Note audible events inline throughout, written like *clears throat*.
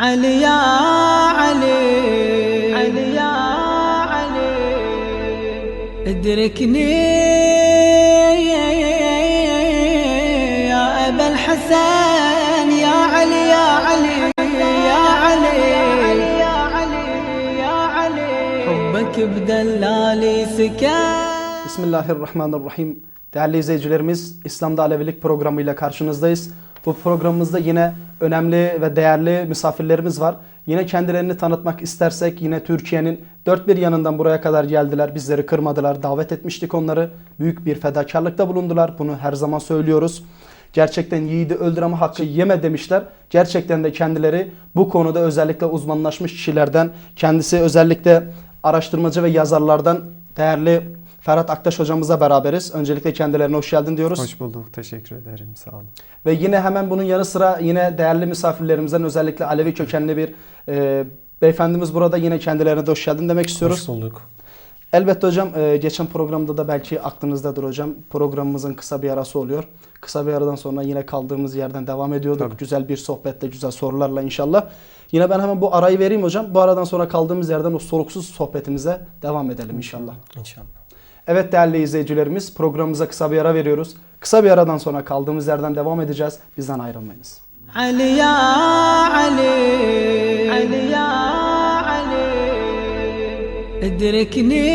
علي يا علي علي يا علي ادركني يا أبا الحسن يا علي يا علي يا علي يا علي يا علي حبك بدلالي سكن Bismillahirrahmanirrahim. Değerli izleyicilerimiz, İslam'da Alevilik programıyla karşınızdayız. Bu programımızda yine önemli ve değerli misafirlerimiz var. Yine kendilerini tanıtmak istersek yine Türkiye'nin dört bir yanından buraya kadar geldiler. Bizleri kırmadılar. Davet etmiştik onları. Büyük bir fedakarlıkta bulundular. Bunu her zaman söylüyoruz. Gerçekten yiğidi öldüreme hakkı yeme demişler. Gerçekten de kendileri bu konuda özellikle uzmanlaşmış kişilerden, kendisi özellikle araştırmacı ve yazarlardan değerli Ferhat Aktaş hocamızla beraberiz. Öncelikle kendilerine hoş geldin diyoruz. Hoş bulduk. Teşekkür ederim. Sağ olun. Ve yine hemen bunun yanı sıra yine değerli misafirlerimizden özellikle Alevi kökenli bir e, beyefendimiz burada. Yine kendilerine de hoş geldin demek istiyoruz. Hoş bulduk. Elbette hocam e, geçen programda da belki aklınızdadır hocam. Programımızın kısa bir arası oluyor. Kısa bir aradan sonra yine kaldığımız yerden devam ediyorduk. Tabii. Güzel bir sohbette, güzel sorularla inşallah. Yine ben hemen bu arayı vereyim hocam. Bu aradan sonra kaldığımız yerden o soluksuz sohbetimize devam edelim inşallah. İnşallah. Evet değerli izleyicilerimiz programımıza kısa bir ara veriyoruz. Kısa bir aradan sonra kaldığımız yerden devam edeceğiz. Bizden ayrılmayınız. علي يا علي علي يا علي ادركني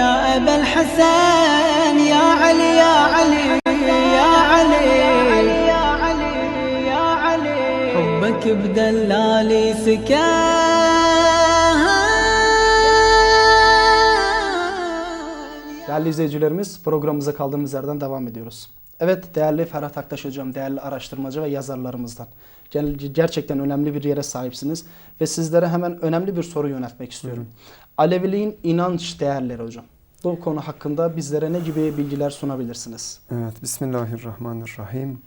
يا أبا الحسن يا علي يا علي يا علي يا علي يا علي حبك بدلالي سكن Değerli izleyicilerimiz programımıza kaldığımız yerden devam ediyoruz. Evet değerli Ferhat Aktaş hocam, değerli araştırmacı ve yazarlarımızdan. Ger- Gerçekten önemli bir yere sahipsiniz. Ve sizlere hemen önemli bir soru yöneltmek istiyorum. Aleviliğin inanç değerleri hocam. Bu konu hakkında bizlere ne gibi bilgiler sunabilirsiniz? Evet. Bismillahirrahmanirrahim.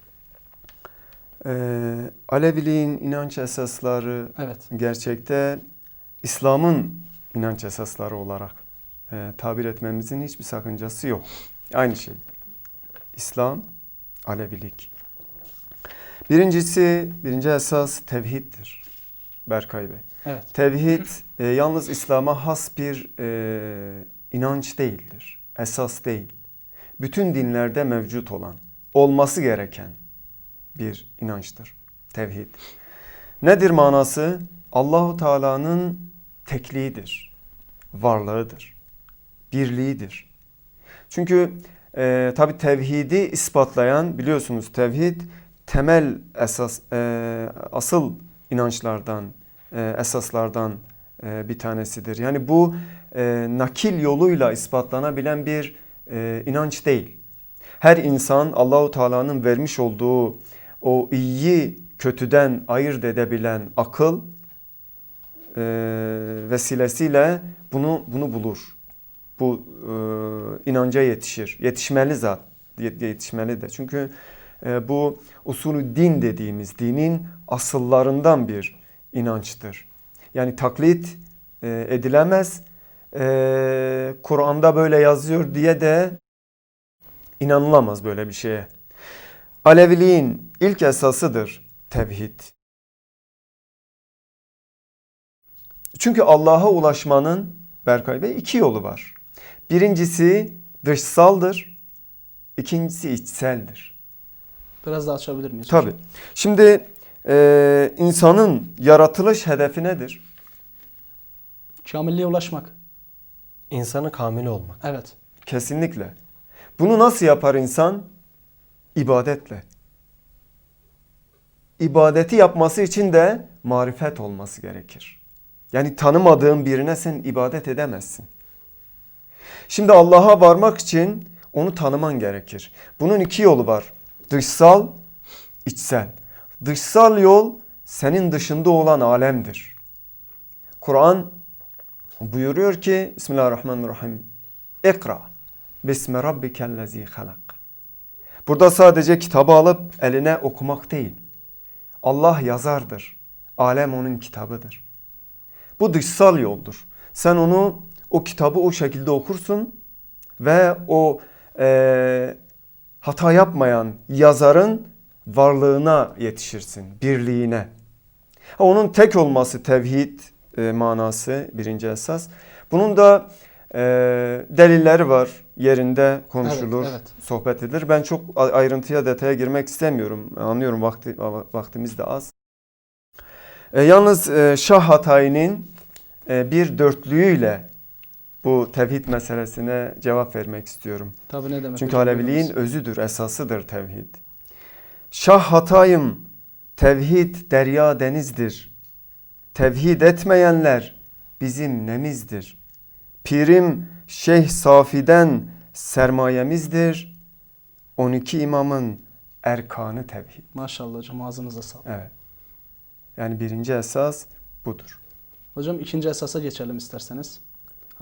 Ee, Aleviliğin inanç esasları Evet. gerçekte İslam'ın inanç esasları olarak e, tabir etmemizin hiçbir sakıncası yok. Aynı şey. İslam, Alevilik. Birincisi, birinci esas tevhiddir. Berkay Bey. Evet. Tevhid e, yalnız İslam'a has bir e, inanç değildir. Esas değil. Bütün dinlerde mevcut olan, olması gereken bir inançtır. Tevhid. Nedir manası? Allahu Teala'nın tekliğidir. Varlığıdır. Birliğidir. Çünkü e, tabi tevhidi ispatlayan biliyorsunuz tevhid temel esas e, asıl inançlardan e, esaslardan e, bir tanesidir. Yani bu e, nakil yoluyla ispatlanabilen bir e, inanç değil. Her insan Allahu Teala'nın vermiş olduğu o iyi kötüden ayırt edebilen akıl e, vesilesiyle bunu bunu bulur. Bu e, inanca yetişir. Yetişmeli zat. Yet- Yetişmeli de. Çünkü e, bu usulü din dediğimiz dinin asıllarından bir inançtır. Yani taklit e, edilemez. E, Kur'an'da böyle yazıyor diye de inanılamaz böyle bir şeye. Aleviliğin ilk esasıdır tevhid. Çünkü Allah'a ulaşmanın Berkay Bey iki yolu var. Birincisi dışsaldır, ikincisi içseldir. Biraz daha açabilir miyiz? Tabii. Şimdi e, insanın yaratılış hedefi nedir? Kamilliğe ulaşmak. İnsanı kamil olmak. Evet. Kesinlikle. Bunu nasıl yapar insan? İbadetle. İbadeti yapması için de marifet olması gerekir. Yani tanımadığın birine sen ibadet edemezsin. Şimdi Allah'a varmak için onu tanıman gerekir. Bunun iki yolu var. Dışsal, içsel. Dışsal yol senin dışında olan alemdir. Kur'an buyuruyor ki Bismillahirrahmanirrahim. İkra bismi rabbikellezi halak. Burada sadece kitabı alıp eline okumak değil. Allah yazardır. Alem onun kitabıdır. Bu dışsal yoldur. Sen onu o kitabı o şekilde okursun ve o e, hata yapmayan yazarın varlığına yetişirsin, birliğine. Ha, Onun tek olması tevhid e, manası birinci esas. Bunun da e, delilleri var. Yerinde konuşulur, Evet, evet. sohbet edilir. Ben çok ayrıntıya, detaya girmek istemiyorum. Anlıyorum vakti, vaktimiz de az. E, yalnız e, Şah Hatay'ın e, bir dörtlüğüyle bu tevhid meselesine cevap vermek istiyorum. Tabii ne demek. Çünkü Aleviliğin özüdür, esasıdır tevhid. Şah Hatay'ım, tevhid derya denizdir. Tevhid etmeyenler bizim nemizdir. Pirim Şeyh Safi'den sermayemizdir. 12 imamın erkanı tevhid. Maşallah hocam ağzınıza sağlık. Evet. Yani birinci esas budur. Hocam ikinci esasa geçelim isterseniz.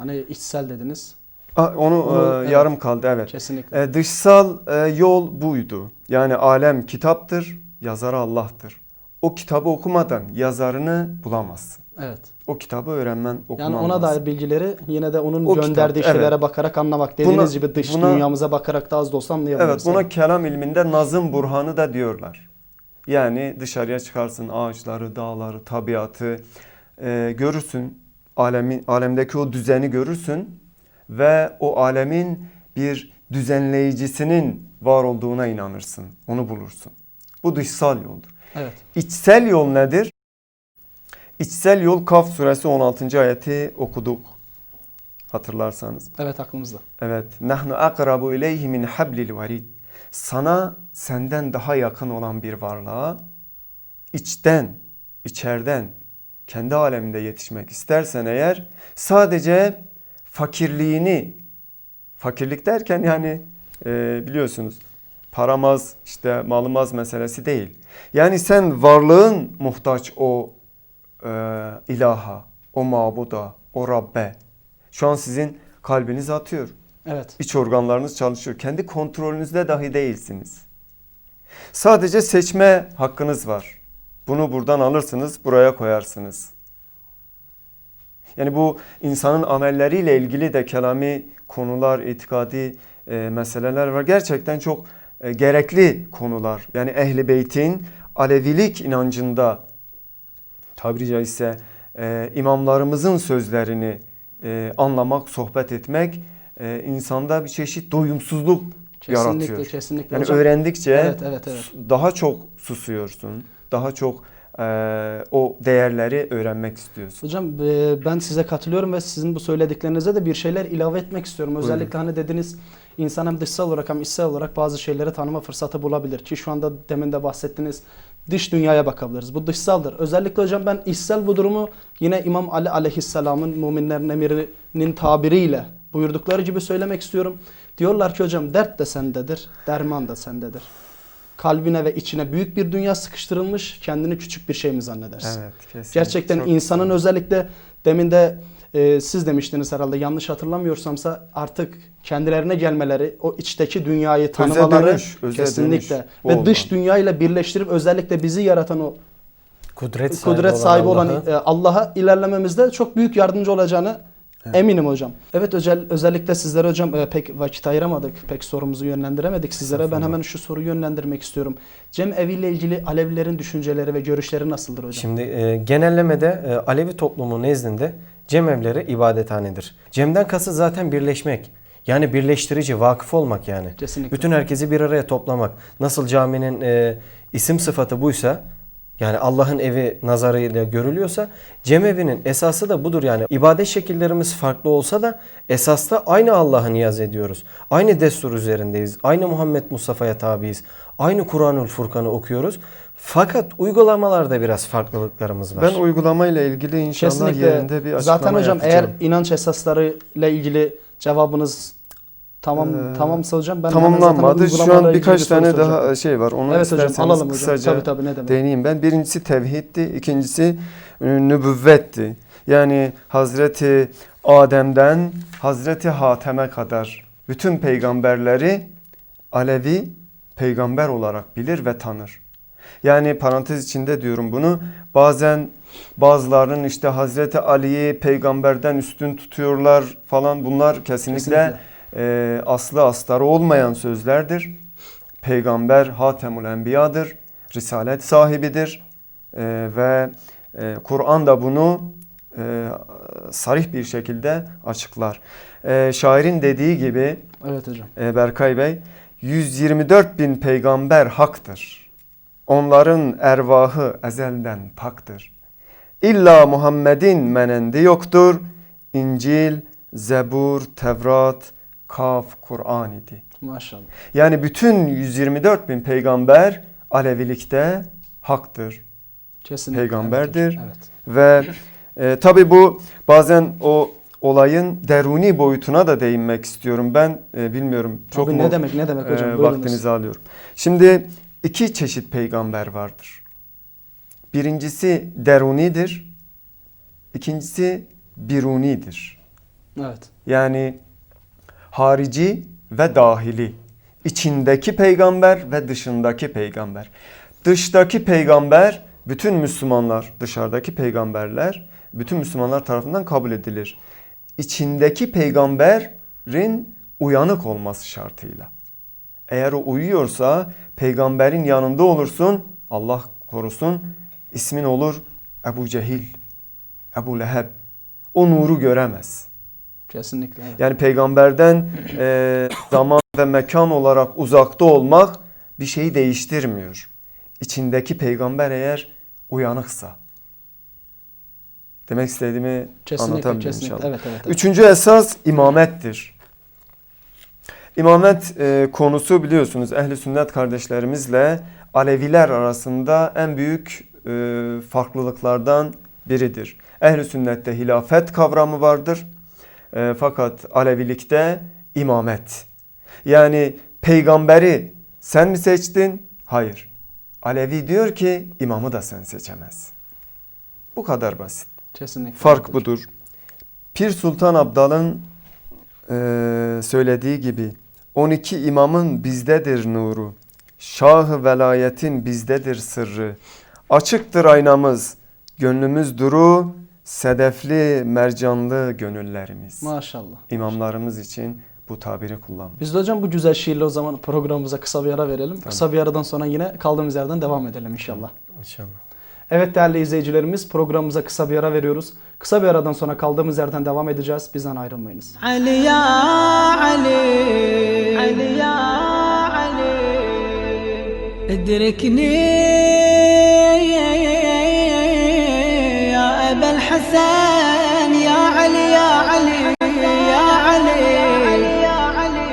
Hani içsel dediniz. Ah, onu Onu, e, evet. yarım kaldı evet. Kesinlikle. E, dışsal e, yol buydu. Yani alem kitaptır, yazarı Allah'tır. O kitabı okumadan yazarını bulamazsın. Evet. O kitabı öğrenmen, okuman Yani ona dair bilgileri yine de onun O gönderdiği kitap, şeylere evet. bakarak anlamak. Dediğiniz Buna- gibi dış buna- dünyamıza bakarak da az da olsa anlayabiliriz. Evet buna kelam ilminde nazım burhanı da diyorlar. Yani dışarıya çıkarsın ağaçları, dağları, tabiatı e, görürsün. Alemin, alemdeki o düzeni görürsün ve o alemin bir düzenleyicisinin var olduğuna inanırsın. Onu bulursun. Bu dışsal yoldur. Evet. İçsel yol nedir? İçsel yol Kaf suresi 16. ayeti okuduk. Hatırlarsanız. Evet aklımızda. Evet. Nahnu akrabu ileyhi min hablil varid. Sana senden daha yakın olan bir varlığa içten, içeriden, kendi aleminde yetişmek istersen eğer sadece fakirliğini, fakirlik derken yani e, biliyorsunuz paramaz, işte malımaz meselesi değil. Yani sen varlığın muhtaç o e, ilaha, o mabuda, o Rabbe. Şu an sizin kalbiniz atıyor. Evet. İç organlarınız çalışıyor. Kendi kontrolünüzde dahi değilsiniz. Sadece seçme hakkınız var. Bunu buradan alırsınız, buraya koyarsınız. Yani bu insanın amelleriyle ilgili de kelami konular, itikadi e, meseleler var. Gerçekten çok e, gerekli konular. Yani Ehli Beyt'in Alevilik inancında tabiri caizse e, imamlarımızın sözlerini e, anlamak, sohbet etmek e, insanda bir çeşit doyumsuzluk Kesinlikle yaratıyor. kesinlikle. Yani hocam. öğrendikçe Evet, evet, evet. daha çok susuyorsun. Daha çok e, o değerleri öğrenmek istiyorsun. Hocam e, ben size katılıyorum ve sizin bu söylediklerinize de bir şeyler ilave etmek istiyorum. Buyurun. Özellikle hani dediniz insan hem dışsal olarak hem içsel olarak bazı şeyleri tanıma fırsatı bulabilir. Ki şu anda demin de bahsettiğiniz dış dünyaya bakabiliriz. Bu dışsaldır. Özellikle hocam ben içsel bu durumu yine İmam Ali aleyhisselamın müminlerin emirinin tabiriyle buyurdukları gibi söylemek istiyorum. Diyorlar ki hocam dert de sendedir, derman da sendedir. Kalbine ve içine büyük bir dünya sıkıştırılmış, kendini küçük bir şey mi zannedersin? Evet, kesinlikle. Gerçekten Çok insanın güzel. özellikle demin de e, siz demiştiniz herhalde yanlış hatırlamıyorsamsa artık kendilerine gelmeleri, o içteki dünyayı tanımaları dönüş, öze kesinlikle dönüş. Ve dış olmalı. dünyayla birleştirip özellikle bizi yaratan o Kudret sahibi kudret olan sahibi olan Allah'ı- e, Allah'a ilerlememizde çok büyük yardımcı olacağını eminim hocam. Evet özel, özellikle sizlere hocam e, pek vakit ayıramadık. Pek sorumuzu yönlendiremedik sizlere. Ben hemen şu soruyu yönlendirmek istiyorum. Cem eviyle ilgili Alevilerin düşünceleri ve görüşleri nasıldır hocam? Şimdi e, genellemede e, Alevi toplumu nezdinde cemevleri ibadethanedir. Cemden kasıt zaten birleşmek. Yani birleştirici, vakıf olmak yani. Kesinlikle. Bütün herkesi bir araya toplamak. Nasıl caminin e, isim sıfatı buysa yani Allah'ın evi nazarıyla görülüyorsa cemevinin esası da budur yani. İbadet şekillerimiz farklı olsa da esasta aynı Allah'a niyaz ediyoruz. Aynı destur üzerindeyiz. Aynı Muhammed Mustafa'ya tabiiz. Aynı Kur'anül Furkan'ı okuyoruz. Fakat uygulamalarda biraz farklılıklarımız var. Ben uygulamayla ilgili inşallah Kesinlikle. yerinde bir açıklama Zaten hocam yapacağım. eğer inanç esaslarıyla ilgili cevabınız tamam Ee, tamamsa hocam ben tamamlanmadı. Şu an birkaç tane soracağım. daha şey var. Onu Evet hocam isterseniz alalım hocam. kısaca Tabii tabii ne demek. değineyim ben. Birincisi tevhiddi, ikincisi e, nübüvvetti. Yani Hazreti Adem'den Hazreti Hatem'e kadar bütün peygamberleri Alevi peygamber olarak bilir ve tanır. Yani parantez içinde diyorum bunu. Bazen bazılarının işte Hazreti Ali'yi peygamberden üstün tutuyorlar falan bunlar kesinlikle, Kesinlikle. E, aslı astarı olmayan sözlerdir. peygamber Hatemül Enbiya'dır. Risalet sahibidir. Ee, ve e, Kur'an da bunu e, sarih bir şekilde açıklar. Ee, şairin dediği gibi Evet hocam. e, Berkay Bey 124 bin peygamber haktır. Onların ervahı ezelden paktır. İlla Muhammed'in menendi yoktur. İncil, Zebur, Tevrat, Kaf, Kur'an idi. Maşallah. Yani bütün 124 bin peygamber Alevilikte haktır Kesinlikle. Peygamberdir. Evet. ve e, tabi bu bazen o olayın deruni boyutuna da değinmek istiyorum. Ben e, bilmiyorum çok Abi mu ne demek ne demek hocam? e, vaktinizi alıyorum. Şimdi iki çeşit peygamber vardır. Birincisi derunidir. İkincisi birunidir. Evet. Yani harici ve dahili. İçindeki peygamber ve dışındaki peygamber. Dıştaki peygamber bütün Müslümanlar, dışarıdaki peygamberler bütün Müslümanlar tarafından kabul edilir. İçindeki peygamberin uyanık olması şartıyla. Eğer o uyuyorsa peygamberin yanında olursun, Allah korusun, ismin olur Ebu Cehil, Ebu Leheb. O nuru göremez. Kesinlikle. Evet. Yani peygamberden e, *clears throat* zaman ve mekan olarak uzakta olmak bir şeyi değiştirmiyor. İçindeki peygamber eğer uyanıksa. Demek istediğimi Kesinlikle. anlatabildim Kesinlikle. inşallah. Evet, evet, evet. Üçüncü esas imamettir. İmamet e, konusu biliyorsunuz ehli sünnet kardeşlerimizle Aleviler arasında en büyük e, farklılıklardan biridir. Ehli sünnette hilafet kavramı vardır. E, fakat Alevilikte imamet. Yani peygamberi sen mi seçtin? Hayır. Alevi diyor ki imamı da sen seçemezsin. Bu kadar basit. Kesinlikle. Fark hocam. budur. Pir Sultan Abdal'ın eee, söylediği gibi 12 imamın bizdedir nuru. Şahı velayetin bizdedir sırrı. Açıktır aynamız, gönlümüz duru, sedefli, mercanlı gönüllerimiz. Maşallah. İmamlarımız için bu tabiri kullanmış. Biz de hocam bu güzel şiirle o zaman programımıza kısa bir ara verelim. Tabii. Kısa bir aradan sonra yine kaldığımız yerden devam edelim inşallah. İnşallah. Evet değerli izleyicilerimiz programımıza kısa bir ara veriyoruz. Kısa bir aradan sonra kaldığımız yerden devam edeceğiz. Bizden ayrılmayınız. Ali ya Ali Ali ya Ali Edrekni الحسن يا علي يا علي يا علي يا علي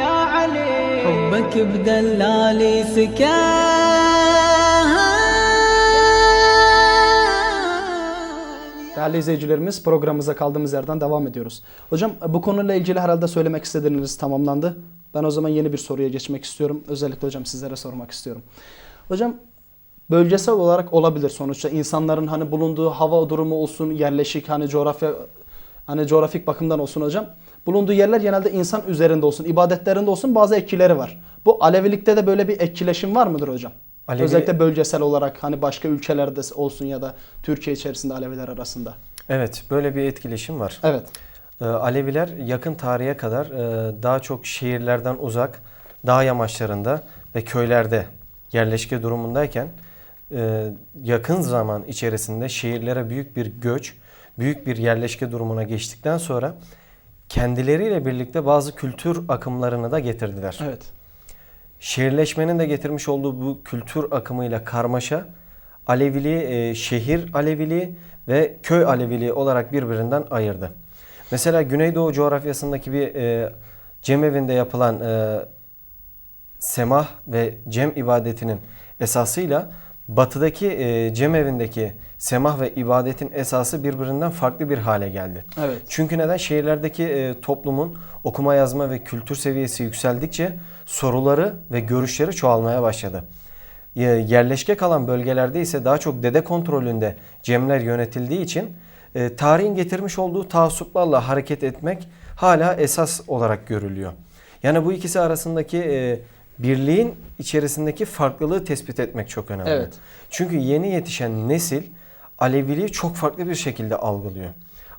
يا علي حبك بدلالي سكان Değerli izleyicilerimiz programımıza kaldığımız yerden devam ediyoruz. Hocam bu konuyla ilgili herhalde söylemek istediğiniz tamamlandı. Ben o zaman yeni bir soruya geçmek istiyorum. Özellikle hocam sizlere sormak istiyorum. Hocam bölgesel olarak olabilir sonuçta insanların hani bulunduğu hava durumu olsun, yerleşik hani coğrafya hani coğrafik bakımdan olsun hocam. Bulunduğu yerler genelde insan üzerinde olsun, ibadetlerinde olsun bazı etkileri var. Bu Alevilikte de böyle bir etkileşim var mıdır hocam? Alevi- Özellikle bölgesel olarak hani başka ülkelerde olsun ya da Türkiye içerisinde Aleviler arasında. Evet, böyle bir etkileşim var. Evet. Ee, Aleviler yakın tarihe kadar e, daha çok şehirlerden uzak, dağ yamaçlarında ve köylerde yerleşke durumundayken e, yakın zaman içerisinde şehirlere büyük bir göç, büyük bir yerleşke durumuna geçtikten sonra kendileriyle birlikte bazı kültür akımlarını da getirdiler. Evet. Şehirleşmenin de getirmiş olduğu bu kültür akımıyla karmaşa Aleviliği e, şehir Aleviliği ve köy Aleviliği olarak birbirinden ayırdı. Mesela Güneydoğu coğrafyasındaki bir e, cemevinde yapılan e, semah ve cem ibadetinin esasıyla batıdaki e, cemevindeki semah ve ibadetin esası birbirinden farklı bir hale geldi. Evet. Çünkü neden? Şehirlerdeki e, toplumun okuma yazma ve kültür seviyesi yükseldikçe soruları ve görüşleri çoğalmaya başladı. E, yerleşke kalan bölgelerde ise daha çok dede kontrolünde cemler yönetildiği için e, tarihin getirmiş olduğu taassuplarla hareket etmek hala esas olarak görülüyor. Yani bu ikisi arasındaki e, birliğin içerisindeki farklılığı tespit etmek çok önemli. Evet. Çünkü yeni yetişen nesil Aleviliği çok farklı bir şekilde algılıyor.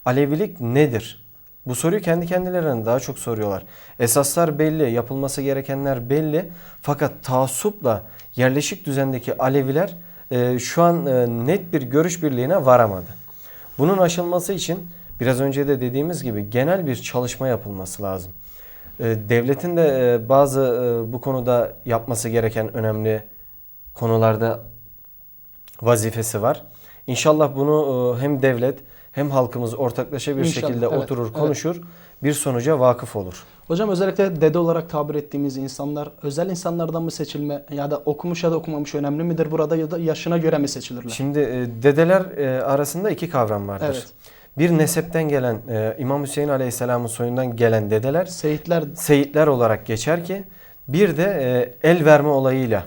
Alevilik nedir? Bu soruyu kendi kendilerine daha çok soruyorlar. Esaslar belli, yapılması gerekenler belli. Fakat taassupla yerleşik düzendeki Aleviler e, şu an e, net bir görüş birliğine varamadı. Bunun aşılması için biraz önce de dediğimiz gibi genel bir çalışma yapılması lazım. E, devletin de e, bazı e, bu konuda yapması gereken önemli konularda vazifesi var. İnşallah bunu e, hem devlet hem halkımız ortaklaşa bir İnşallah, şekilde evet, oturur, evet. konuşur, bir sonuca vakıf olur. Hocam özellikle dede olarak tabir ettiğimiz insanlar özel insanlardan mı seçilme ya da okumuş ya da okumamış önemli midir burada ya da yaşına göre mi seçilirler? Şimdi dedeler arasında iki kavram vardır. Evet. Bir nesepten gelen e, İmam Hüseyin Aleyhisselam'ın soyundan gelen dedeler Seyitler seyitler olarak geçer ki bir de e, el verme olayıyla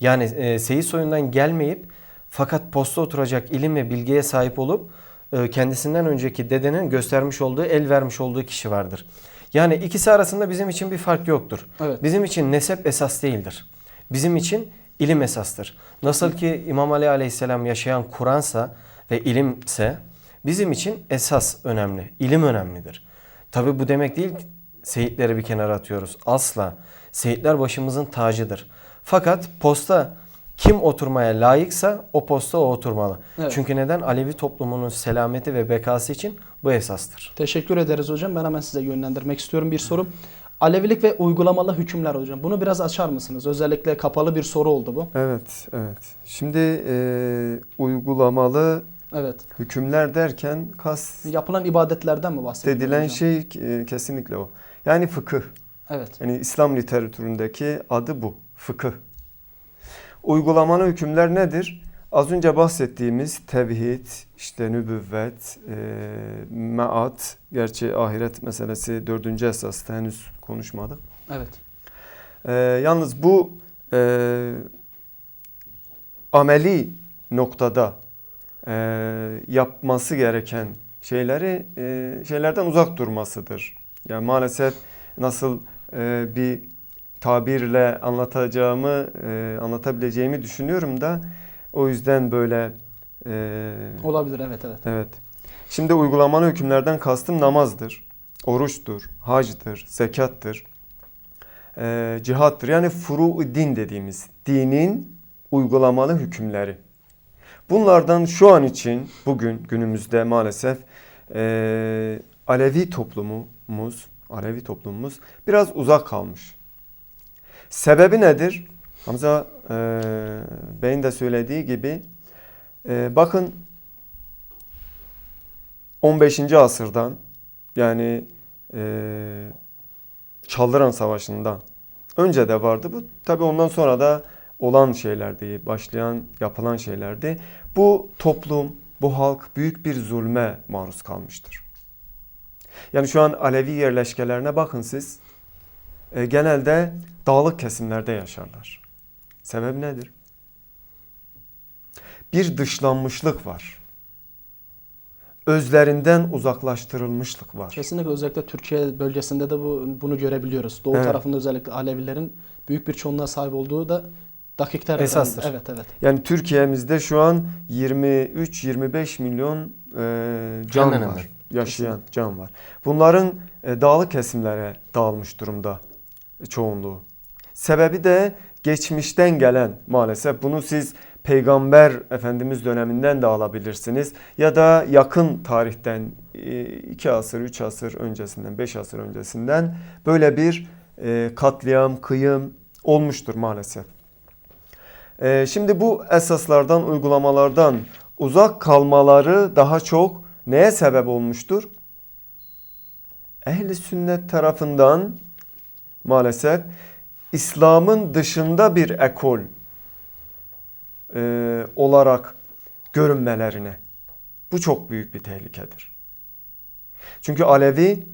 yani e, seyit soyundan gelmeyip fakat posta oturacak ilim ve bilgiye sahip olup e, kendisinden önceki dedenin göstermiş olduğu el vermiş olduğu kişi vardır. Yani ikisi arasında bizim için bir fark yoktur. Evet. Bizim için nesep esas değildir. Bizim için ilim esastır. Nasıl ki İmam Ali Aleyhisselam yaşayan Kur'ansa ve ilimse bizim için esas önemli. ilim önemlidir. Tabi bu demek değil ki seyitleri bir kenara atıyoruz. Asla. Seyitler başımızın tacıdır. Fakat posta kim oturmaya layıksa o posta o oturmalı. Evet. Çünkü neden? Alevi toplumunun selameti ve bekası için bu esastır. Teşekkür ederiz hocam. Ben hemen size yönlendirmek istiyorum bir sorum. Alevilik ve uygulamalı hükümler hocam. Bunu biraz açar mısınız? Özellikle kapalı bir soru oldu bu. Evet, evet. Şimdi e, uygulamalı Evet. hükümler derken kas Yapılan ibadetlerden mi bahsediyoruz edilen hocam? şey e, kesinlikle o. Yani fıkıh. Evet. Yani İslam literatüründeki adı bu. Fıkıh. Uygulamalı hükümler nedir? Az önce bahsettiğimiz tevhid, işte nübüvvet, e, meat, gerçi ahiret meselesi dördüncü esasta henüz konuşmadık. Evet. E, yalnız bu e, ameli noktada e, yapması gereken şeyleri e, şeylerden uzak durmasıdır. Yani maalesef nasıl e, bir tabirle anlatacağımı e, anlatabileceğimi düşünüyorum da o yüzden böyle e, Olabilir evet evet. Evet. Şimdi uygulamalı hükümlerden kastım namazdır, oruçtur, hacdır, zekattır, e, cihattır. Yani furu din dediğimiz dinin uygulamalı hükümleri. Bunlardan şu an için bugün günümüzde maalesef e, Alevi toplumumuz, Alevi toplumumuz biraz uzak kalmış. Sebebi nedir? Hamza e, Bey'in de söylediği gibi e, bakın 15. asırdan yani e, Çaldıran Savaşı'ndan önce de vardı bu. Tabi ondan sonra da olan şeylerdi, başlayan, yapılan şeylerdi. Bu toplum, bu halk büyük bir zulme maruz kalmıştır. Yani şu an Alevi yerleşkelerine bakın siz. E, genelde dağlık kesimlerde yaşarlar. Sebep nedir? Bir dışlanmışlık var. Özlerinden uzaklaştırılmışlık var. Kesinlikle özellikle Türkiye bölgesinde de bu bunu görebiliyoruz. Doğu Evet. tarafında özellikle Alevilerin büyük bir çoğunluğa sahip olduğu da dakikler. Esastır. Evet evet. Yani Türkiye'mizde şu an 23-25 milyon e, can Hemen var. hemen. Yaşayan can var. Bunların e, dağlık kesimlere dağılmış durumda çoğunluğu. Sebebi de geçmişten gelen maalesef bunu siz Peygamber Efendimiz döneminden de alabilirsiniz. Ya da yakın tarihten 2 asır, 3 asır öncesinden, 5 asır öncesinden böyle bir e, katliam, kıyım olmuştur maalesef. Ee, Şimdi bu esaslardan, uygulamalardan uzak kalmaları daha çok neye sebep olmuştur? Ehli sünnet tarafından maalesef İslam'ın dışında bir ekol e, olarak görünmelerine. Bu çok büyük bir tehlikedir. Çünkü Alevi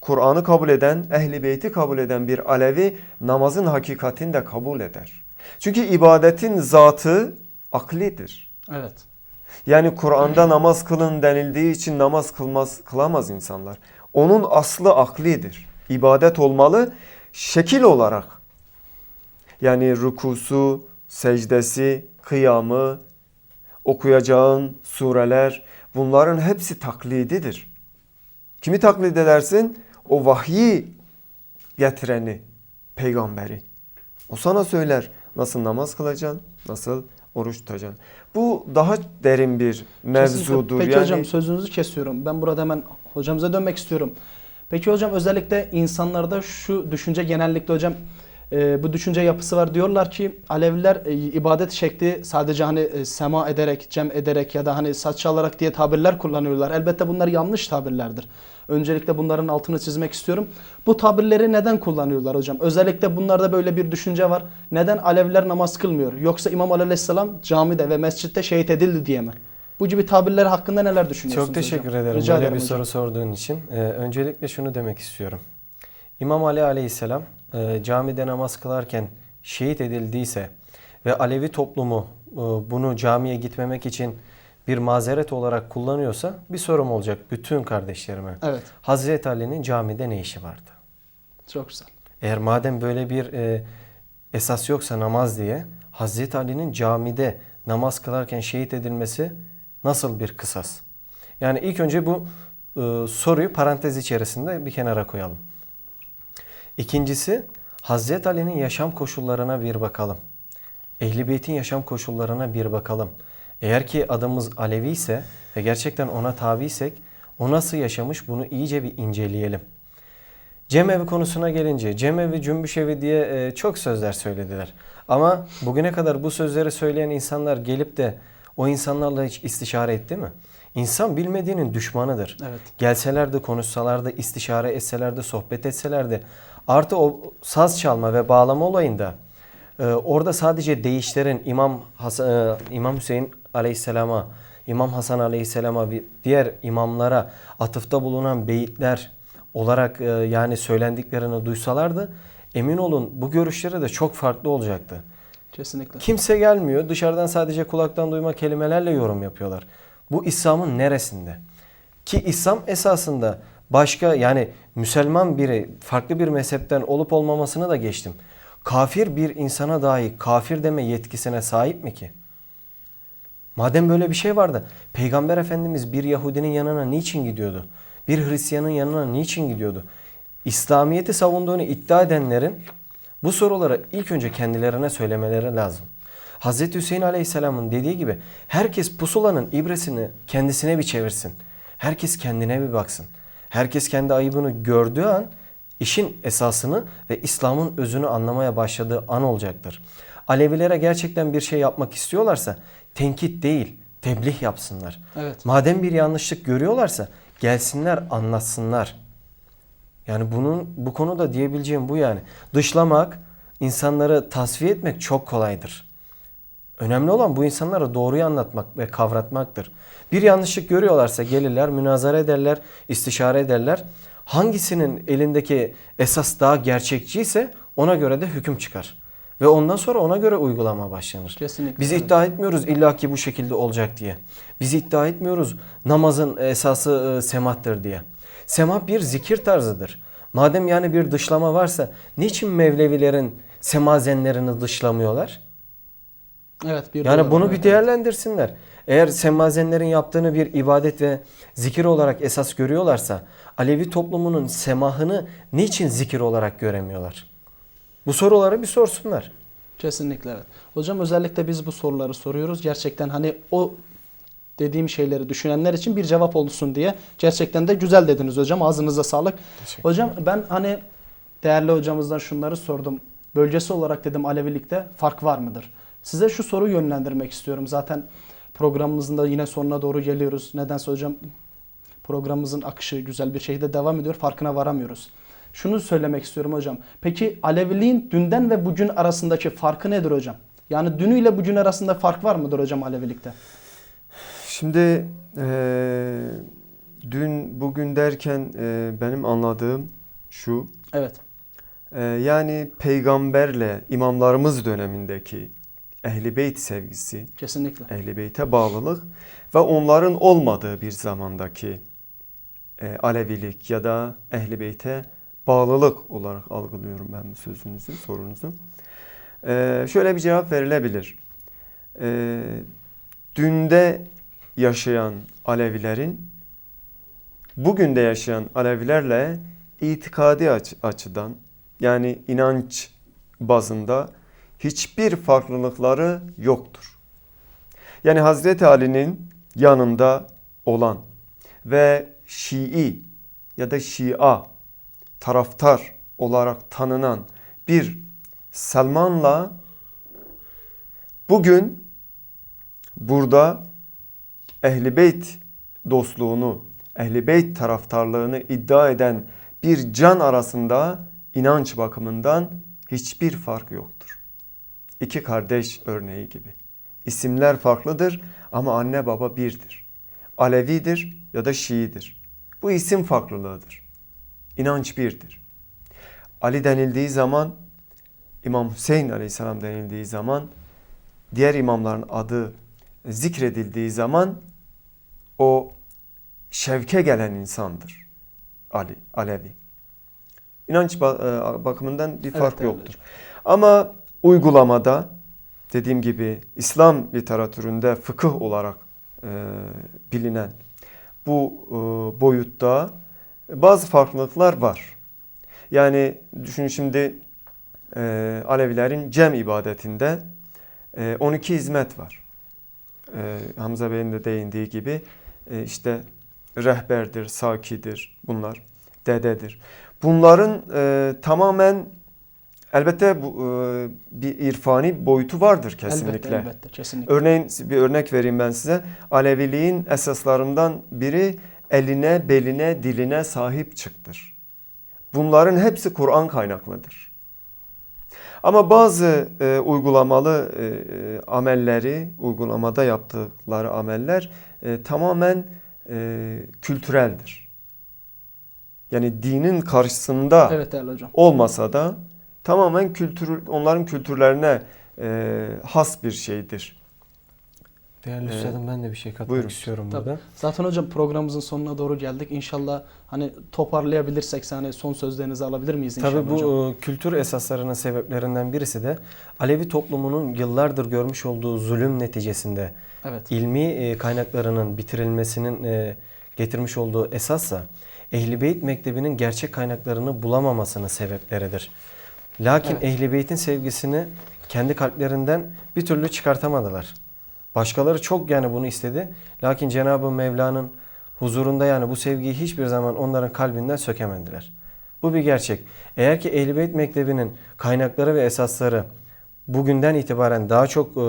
Kur'an'ı kabul eden, Ehli Beyt'i kabul eden bir Alevi namazın hakikatini de kabul eder. Çünkü ibadetin zatı aklidir. Evet. Yani Kur'an'da namaz kılın denildiği için namaz kılmaz, kılamaz insanlar. Onun aslı aklidir. İbadet olmalı şekil olarak. Yani rukusu, secdesi, kıyamı, okuyacağın sureler bunların hepsi taklididir. Kimi taklit edersin? O vahyi getireni, peygamberi. O sana söyler nasıl namaz kılacaksın, nasıl oruç tutacaksın. Bu daha derin bir mevzudur. Kesinlikle. Peki yani, hocam sözünüzü kesiyorum. Ben burada hemen hocamıza dönmek istiyorum. Peki hocam özellikle insanlarda şu düşünce genellikle hocam e, bu düşünce yapısı var. Diyorlar ki Aleviler e, ibadet şekli sadece hani e, sema ederek, cem ederek ya da hani saç çalarak diye tabirler kullanıyorlar. Elbette bunlar yanlış tabirlerdir. Öncelikle bunların altını çizmek istiyorum. Bu tabirleri neden kullanıyorlar hocam? Özellikle bunlarda böyle bir düşünce var. Neden Aleviler namaz kılmıyor? Yoksa İmam Ali Aleyhisselam camide ve mescitte şehit edildi diye mi? Bu gibi tabirler hakkında neler düşünüyorsunuz Çok teşekkür hocam? ederim Rica böyle ederim bir hocam. soru sorduğun için. Ee, öncelikle şunu demek istiyorum. İmam Ali Aleyhisselam e, camide namaz kılarken şehit edildiyse ve Alevi toplumu e, bunu camiye gitmemek için bir mazeret olarak kullanıyorsa bir sorum olacak bütün kardeşlerime. Evet. Hazreti Ali'nin camide ne işi vardı? Çok güzel. Eğer madem böyle bir e, esas yoksa namaz diye Hazreti Ali'nin camide namaz kılarken şehit edilmesi nasıl bir kısas? Yani ilk önce bu e, soruyu parantez içerisinde bir kenara koyalım. İkincisi Hazreti Ali'nin yaşam koşullarına bir bakalım. Ehli Beyt'in yaşam koşullarına bir bakalım. Eğer ki adımız Alevi ise ve gerçekten ona tabiysek o nasıl yaşamış bunu iyice bir inceleyelim. Cemevi konusuna gelince Cemevi, Cümbüş evi diye e, çok sözler söylediler. Ama bugüne kadar bu sözleri söyleyen insanlar gelip de o insanlarla hiç istişare etti mi? İnsan bilmediğinin düşmanıdır. Evet. Gelselerdi, konuşsalardı, istişare etselerdi, sohbet etselerdi. Artı o saz çalma ve bağlama olayında e, orada sadece değişlerin İmam, Hasan, e, İmam Hüseyin Aleyhisselam'a, İmam Hasan Aleyhisselam'a diğer imamlara atıfta bulunan beyitler olarak e, yani söylendiklerini duysalardı emin olun bu görüşleri de çok farklı olacaktı. Kesinlikle. Kimse gelmiyor. Dışarıdan sadece kulaktan duyma kelimelerle yorum yapıyorlar. Bu İslam'ın neresinde? Ki İslam esasında başka yani Müslüman biri farklı bir mezhepten olup olmamasını da geçtim. Kafir bir insana dahi kafir deme yetkisine sahip mi ki? Madem böyle bir şey vardı, Peygamber Efendimiz bir Yahudinin yanına niçin gidiyordu? Bir Hristiyanın yanına niçin gidiyordu? İslamiyet'i savunduğunu iddia edenlerin bu soruları ilk önce kendilerine söylemeleri lazım. Hz. Hüseyin Aleyhisselam'ın dediği gibi herkes pusulanın ibresini kendisine bir çevirsin. Herkes kendine bir baksın. Herkes kendi ayıbını gördüğü an işin esasını ve İslam'ın özünü anlamaya başladığı an olacaktır. Alevilere gerçekten bir şey yapmak istiyorlarsa tenkit değil, tebliğ yapsınlar. Evet. Madem bir yanlışlık görüyorlarsa gelsinler anlatsınlar. Yani bunun bu konuda diyebileceğim bu yani. Dışlamak, insanları tasfiye etmek çok kolaydır. Önemli olan bu insanlara doğruyu anlatmak ve kavratmaktır. Bir yanlışlık görüyorlarsa gelirler, münazara ederler, istişare ederler. Hangisinin elindeki esas daha gerçekçiyse ona göre de hüküm çıkar. Ve ondan sonra ona göre uygulama başlanır. Kesinlikle, Biz iddia etmiyoruz illaki bu şekilde olacak diye. Biz iddia etmiyoruz namazın esası e, semattır diye. Semah bir zikir tarzıdır. Madem yani bir dışlama varsa niçin Mevlevilerin semazenlerini dışlamıyorlar? Evet. Bir Yani bunu bir değerlendirsinler. Eğer semazenlerin yaptığını bir ibadet ve zikir olarak esas görüyorlarsa Alevi toplumunun semahını niçin zikir olarak göremiyorlar? Bu soruları bir sorsunlar. Kesinlikle evet. Hocam özellikle biz bu soruları soruyoruz. Gerçekten hani o dediğim şeyleri düşünenler için bir cevap olsun diye. Gerçekten de güzel dediniz hocam. Ağzınıza sağlık. Hocam ben hani değerli hocamızdan şunları sordum. Bölgesi olarak dedim Alevilikte fark var mıdır? Size şu soruyu yönlendirmek istiyorum. Zaten programımızın da yine sonuna doğru geliyoruz. Nedense hocam programımızın akışı güzel bir şekilde devam ediyor. Farkına varamıyoruz. Şunu söylemek istiyorum hocam. Peki Aleviliğin dünden ve bugün arasındaki farkı nedir hocam? Yani dünüyle bugün arasında fark var mıdır hocam Alevilikte? Şimdi eee, dün bugün derken eee, benim anladığım şu. Evet. eee, yani peygamberle imamlarımız dönemindeki ehli beyt sevgisi, Kesinlikle. ehli beyte bağlılık ve onların olmadığı bir zamandaki eee, Alevilik ya da ehli beyte bağlılık olarak algılıyorum ben bu sözünüzü, sorunuzu. Eee, şöyle bir cevap verilebilir. Eee, dünde yaşayan Alevilerin bugün de yaşayan Alevilerle itikadi aç- açıdan yani inanç bazında hiçbir farklılıkları yoktur. Yani Hazreti Ali'nin yanında olan ve Şii ya da Şia taraftar olarak tanınan bir Selman'la bugün burada Ehli Beyt dostluğunu, Ehli Beyt taraftarlığını iddia eden bir can arasında inanç bakımından hiçbir fark yoktur. İki kardeş örneği gibi. İsimler farklıdır ama anne baba birdir. Alevidir ya da Şiidir. Bu isim farklılığıdır. İnanç birdir. Ali denildiği zaman, İmam Hüseyin Aleyhisselam denildiği zaman, diğer imamların adı zikredildiği zaman o şevke gelen insandır. Ali, Alevi. İnanç e, bakımından bir fark evet yoktur. Ama uygulamada dediğim gibi İslam literatüründe fıkıh olarak e, bilinen bu e, boyutta bazı farklılıklar var. Yani düşünün şimdi e, Alevilerin cem ibadetinde e, 12 hizmet var. E, Hamza Bey'in de değindiği gibi e, işte rehberdir, sakidir bunlar, dededir. Bunların e, tamamen elbette bu, e, bir irfani boyutu vardır kesinlikle. Elbette, elbette, kesinlikle. Örneğin bir örnek vereyim ben size. Aleviliğin esaslarından biri eline, beline, diline sahip çıktır. Bunların hepsi Kur'an kaynaklıdır. Ama bazı e, uygulamalı e, e, amelleri, uygulamada yaptıkları ameller e, tamamen e, kültüreldir. Yani dinin karşısında Evet hocam. olmasa da tamamen kültür onların kültürlerine e, has bir şeydir. Değerli Ee, üstadım ben de bir şey katmak buyurun. istiyorum Tabii. burada. Zaten hocam programımızın sonuna doğru geldik. İnşallah hani toparlayabilirsek hani son sözlerinizi alabilir miyiz inşallah Tabii bu hocam? e, kültür esaslarının sebeplerinden birisi de Alevi toplumunun yıllardır görmüş olduğu zulüm neticesinde Evet. ilmi e, kaynaklarının bitirilmesinin e, getirmiş olduğu esassa Ehl-i Beyt Mektebi'nin gerçek kaynaklarını bulamamasının sebepleridir. Lakin Evet. Ehl-i Beyt'in sevgisini kendi kalplerinden bir türlü çıkartamadılar. Başkaları çok yani bunu istedi. Lakin Cenab-ı Mevla'nın huzurunda yani bu sevgiyi hiçbir zaman onların kalbinden sökemediler. Bu bir gerçek. Eğer ki Ehl-i Beyt Mektebi'nin kaynakları ve esasları bugünden itibaren daha çok e,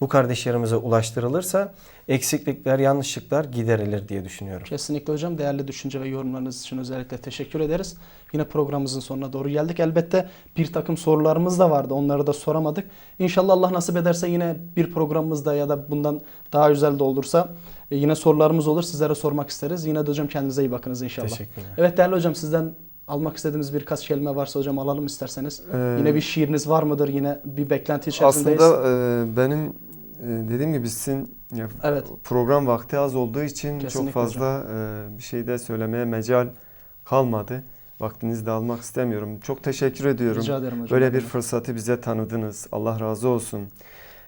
bu kardeşlerimize ulaştırılırsa eksiklikler, yanlışlıklar giderilir diye düşünüyorum. Kesinlikle hocam. Değerli düşünce ve yorumlarınız için özellikle teşekkür ederiz. Yine programımızın sonuna doğru geldik. Elbette bir takım sorularımız da vardı. Onları da soramadık. İnşallah Allah nasip ederse yine bir programımızda ya da bundan daha güzel de olursa e, yine sorularımız olur. Sizlere sormak isteriz. Yine de hocam kendinize iyi bakınız inşallah. Teşekkürler. Evet değerli hocam sizden almak istediğimiz birkaç kelime varsa hocam alalım isterseniz. Ee, Yine bir şiiriniz var mıdır? Yine bir beklenti içerisindeyiz. Aslında e, benim dediğim gibi sizin Evet. program vakti az olduğu için Kesinlikle çok fazla e, bir şey de söylemeye mecal kalmadı. Vaktinizi de almak istemiyorum. Çok teşekkür ediyorum. Rica ederim hocam. Böyle bir fırsatı bize tanıdınız. Allah razı olsun.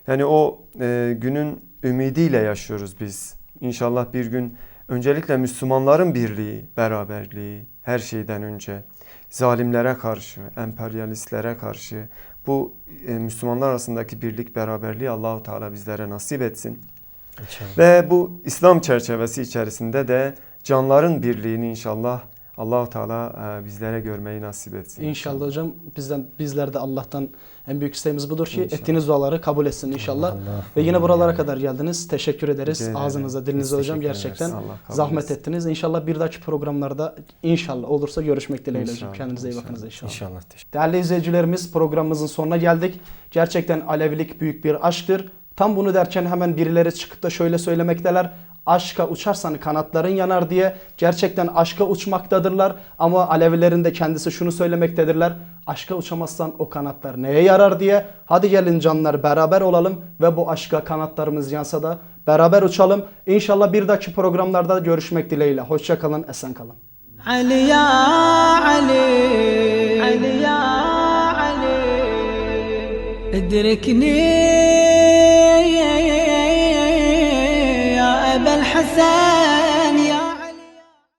Yani o e, günün ümidiyle yaşıyoruz biz. İnşallah bir gün öncelikle Müslümanların birliği, beraberliği her şeyden önce zalimlere karşı, emperyalistlere karşı bu e, Müslümanlar arasındaki birlik, beraberliği Allahu Teala bizlere nasip etsin. İnşallah. Ve bu İslam çerçevesi içerisinde de canların birliğini inşallah Allahu Teala e, bizlere görmeyi nasip etsin. İnşallah hocam bizden bizler de Allah'tan en büyük isteğimiz budur ki İnşallah. ettiğiniz duaları kabul etsin inşallah. Allah Ve yine buralara yani. kadar geldiniz. Teşekkür ederiz. Ederim. Ağzınıza, dilinize hocam gerçekten zahmet etsin. ettiniz. İnşallah bir dahaki programlarda inşallah olursa görüşmek dileğiyle hocam. İnşallah, Kendinize iyi bakınız inşallah. İnşallah. Değerli izleyicilerimiz programımızın sonuna geldik. Gerçekten Alevilik büyük bir aşktır. Tam bunu derken hemen birileri çıkıp da şöyle söylemekteler Aşka uçarsan kanatların yanar diye gerçekten aşka uçmaktadırlar. Ama Alevilerin de kendisi şunu söylemektedirler. Aşka uçamazsan o kanatlar neye yarar diye. Hadi gelin canlar beraber olalım ve bu aşka kanatlarımız yansa da beraber uçalım. İnşallah bir dahaki programlarda görüşmek dileğiyle. Hoşça kalın, esen kalın. علي يا علي علي يا علي ادركني يا أبا الحسن